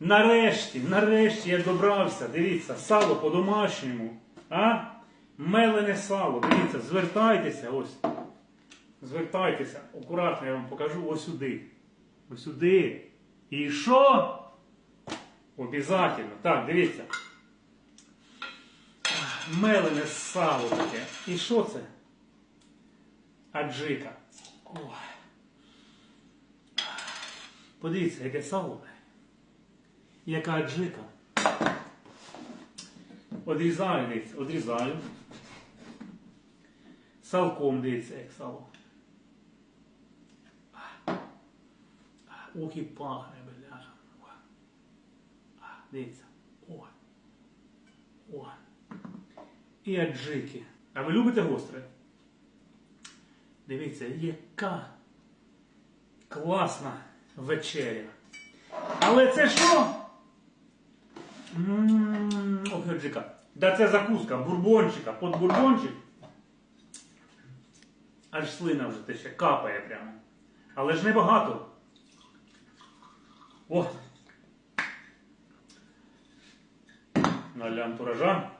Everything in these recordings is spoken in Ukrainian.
Нарешті, нарешті я добрався. Дивіться, сало по-домашньому. А? Мелене сало. Дивіться, звертайтеся ось. Звертайтеся. Акуратно я вам покажу ось сюди. Ось сюди. І що? Обязательно. Так, дивіться. Мелене сало таке. І що це? Аджика. Ой. Подивіться, яке сало. Яка аджика. Одрізаю, дивіться, одрізаю. Салком дивіться, як сало. Ох і пахне, бляха. Дивіться. Ой. Ой. І аджики. А ви любите гостре? Дивіться, яка класна вечеря. Але це що? Ох. Да це закуска, бурбончика, под бурбончик. Аж слина вже тече, капає прямо. Але ж небагато. О! Наля антуража.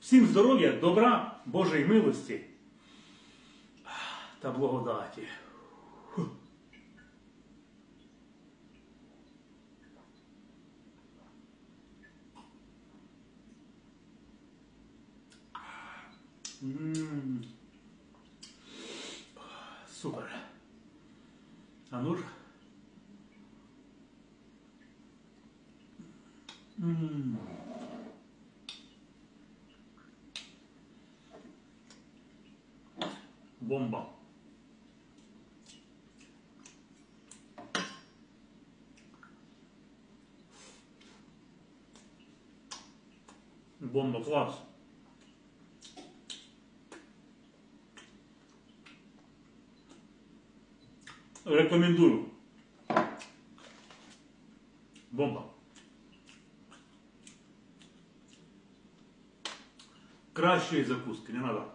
Всім здоров'я, добра, Божої милості та благодаті. Фу. М. Супер. А ну ж. Бомба. Бомба, класс. Рекомендую. Бомба. Кращої закуски не надо.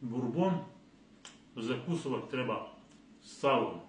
Бурбон закусувати треба з салом.